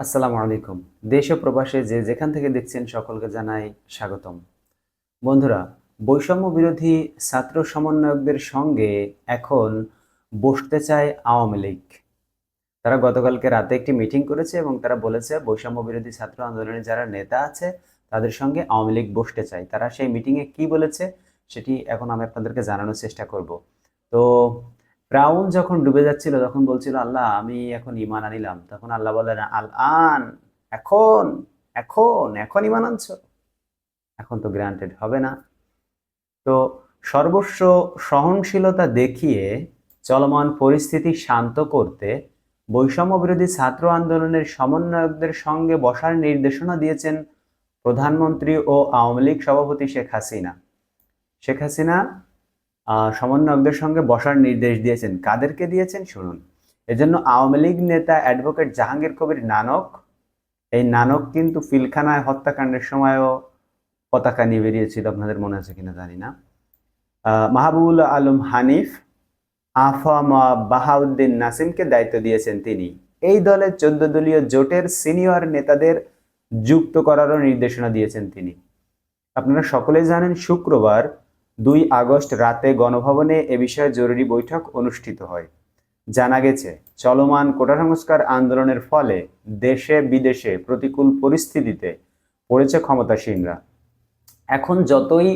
আসসালামু আলাইকুম। দেশ ও প্রবাসে যে যেখান থেকে দেখছেন সকলকে জানাই স্বাগতম। বন্ধুরা, বৈষম্য বিরোধী ছাত্র সমন্বয়কদের সঙ্গে এখন বসতে চায় আওয়ামী লীগ। তারা গতকালকে রাতে একটি মিটিং করেছে এবং তারা বলেছে, বৈষম্য বিরোধী ছাত্র আন্দোলনের যারা নেতা আছে, তাদের সঙ্গে আওয়ামী লীগ বসতে চায়। তারা সেই মিটিংয়ে কি বলেছে, সেটি এখন আমি আপনাদেরকে জানানোর চেষ্টা করব। তো ফ্রাউন যখন ডুবে যাচ্ছিল, তখন বলছিল, আল্লাহ, আমি এখন ইমান আনিলাম। তখন আল্লাহ বললেন আল আন এখন এখন এখন ইমান আনছ? এখন তো গ্রান্টেড হবে না। তো সর্বস্ব সহনশীলতা দেখিয়ে চলমান পরিস্থিতি শান্ত করতে বৈষম্য বিরোধী ছাত্র আন্দোলনের সমন্বয়কদের সঙ্গে বসার নির্দেশনা দিয়েছেন প্রধানমন্ত্রী ও আওয়ামী লীগ সভাপতি শেখ হাসিনা। শেখ হাসিনা সমন্বয়কদের সঙ্গে বসার নির্দেশ দিয়েছেন। কাদেরকে দিয়েছেন? শুনুন। এজন্য আওয়ামী লীগ নেতা অ্যাডভোকেট জাহাঙ্গীর কবির নানক, এই নানক কিন্তু পিলখানায় হত্যাকাণ্ডের সময়ও পতাকা নিয়ে বেরিয়েছিল। আপনাদের মনে আছে কিনা জানি না। মাহবুবুল আলম হানিফ আফামা বাহাউদ্দিন নাসিমকে দায়িত্ব দিয়েছেন তিনি। এই দলের চোদ্দ দলীয় জোটের সিনিয়র নেতাদের যুক্ত করারও নির্দেশনা দিয়েছেন তিনি। আপনারা সকলেই জানেন শুক্রবার দুই আগস্ট রাতে গণভবনে এ বিষয়ে জরুরি বৈঠক অনুষ্ঠিত হয়। জানা গেছে, চলমান কোটা সংস্কার আন্দোলনের ফলে দেশে বিদেশে প্রতিকূল পরিস্থিতিতে পড়েছে ক্ষমতাসীনরা। এখন যতই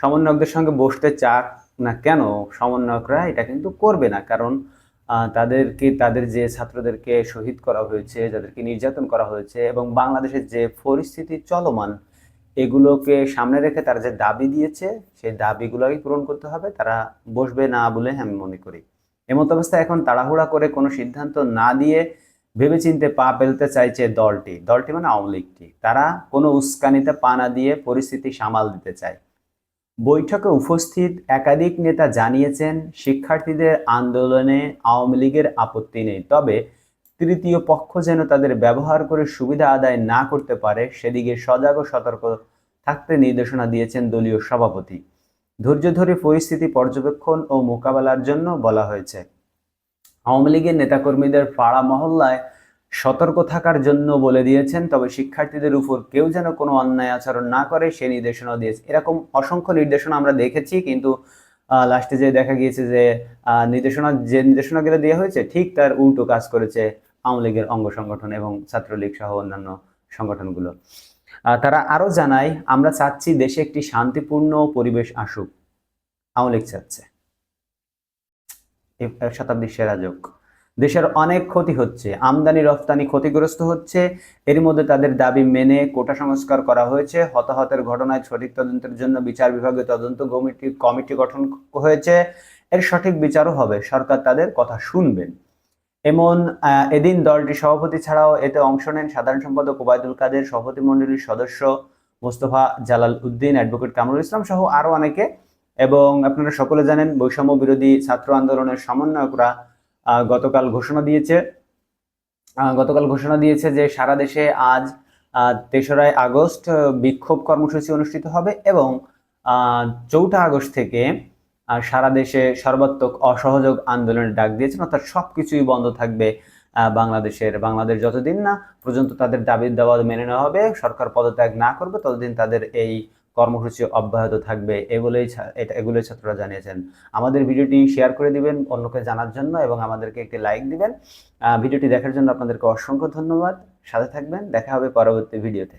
সমন্বয়কদের সঙ্গে বসতে চাক না কেন, সমন্বয়করা এটা কিন্তু করবে না। কারণ তাদেরকে, তাদের যে ছাত্রদেরকে শহীদ করা হয়েছে, যাদেরকে নির্যাতন করা হয়েছে এবং বাংলাদেশের যে পরিস্থিতি চলমান এগুলোকে সামনে রেখে তারা যে দাবি দিয়েছে, সেই দাবিগুলোকে পূরণ করতে হবে। তারা বসবে না বলে আমি মনে করি। এমত অবস্থায় এখন তাড়াহুড়া করে কোনো সিদ্ধান্ত না দিয়ে ভেবেচিন্তে পা ফেলতে চাইছে দলটি। দলটি মানে আওয়ামী লীগটি। তারা কোনো উস্কানিতে পা না দিয়ে পরিস্থিতি সামাল দিতে চায়। বৈঠকে উপস্থিত একাধিক নেতা জানিয়েছেন, শিক্ষার্থীদের আন্দোলনে আওয়ামী লীগের আপত্তি নেই। তবে তৃতীয় পক্ষ যেন তাদের ব্যবহার করে সুবিধা আদায় না করতে পারে, সেদিকে সজাগ ও সতর্ক থাকতে নির্দেশনা দিয়েছেন দলীয় সভাপতি। ধৈর্য ধরে পরিস্থিতি পর্যবেক্ষণ ও মোকাবেলার জন্য বলা হয়েছে। আওয়ামী লীগের নেতাকর্মীদের পাড়া মহল্লায় সতর্ক থাকার জন্য বলে দিয়েছেন, তবে শিক্ষার্থীদের উপর কেউ যেন কোনো অন্যায় আচরণ না করে, সে নির্দেশনা দিয়েছে। এরকম অসংখ্য নির্দেশনা আমরা দেখেছি, কিন্তু লাস্টে যে দেখা গিয়েছে যে নির্দেশনা, যে নির্দেশনাগুলো দেওয়া হয়েছে, ঠিক তার উল্টো কাজ করেছে আওয়ামী লীগের অঙ্গ সংগঠন এবং ছাত্রলীগ সহ অন্যান্য সংগঠনগুলো। তারা আরও জানায়, আমরা চাচ্ছি দেশে একটি শান্তিপূর্ণ পরিবেশ আসুক। আওয়ামী লীগ চাচ্ছে। শতাব্দীর সেরা যোগ। দেশের অনেক ক্ষতি হচ্ছে, আমদানি, রফতানি ক্ষতিগ্রস্ত হচ্ছে। এর মধ্যে তাদের দাবি মেনে কোটা সংস্কার করা হয়েছে। হতাহতের ঘটনায় সঠিক তদন্তের জন্য বিচার বিভাগে তদন্ত কমিটি কমিটি গঠন হয়েছে। এর সঠিক বিচারও হবে। সরকার তাদের কথা শুনবেন। এমন এদিন দলটির সভাপতি ছাড়াও এতে অংশ নেন সাধারণ সম্পাদক ওবায়দুল কাদের, সভাপতি মণ্ডলীর সদস্য মোস্তফা জালাল উদ্দিন, অ্যাডভোকেট কামরুল ইসলাম সহ আরও অনেকে। এবং আপনারা সকলে জানেন, বৈষম্য বিরোধী ছাত্র আন্দোলনের সমন্বয়করা গতকাল ঘোষণা দিয়েছে গতকাল ঘোষণা দিয়েছে যে সারা দেশে আজ তেসরাই আগস্ট বিক্ষোভ কর্মসূচি অনুষ্ঠিত হবে এবং চৌঠা আগস্ট থেকে সারা দেশে সর্বাত্মক অসহযোগ আন্দোলনের ডাক দিয়েছেন, অর্থাৎ সব কিছুই বন্ধ থাকবে বাংলাদেশের, বাংলাদেশ যতদিন না পর্যন্ত তাদের দাবির দাওয়া মেনে নেওয়া হবে, সরকার পদত্যাগ না করবে, ততদিন তাদের এই কর্মসূচি অব্যাহত থাকবে, এগুলোই এটা, এগুলোই ছাত্ররা জানিয়েছেন। আমাদের ভিডিওটি শেয়ার করে দিবেন, অন্যকে জানার জন্য এবং আমাদেরকে একটি লাইক দিবেন। ভিডিওটি দেখার জন্য আপনাদেরকে অসংখ্য ধন্যবাদ। সাথে থাকবেন, দেখা হবে পরবর্তী ভিডিওতে।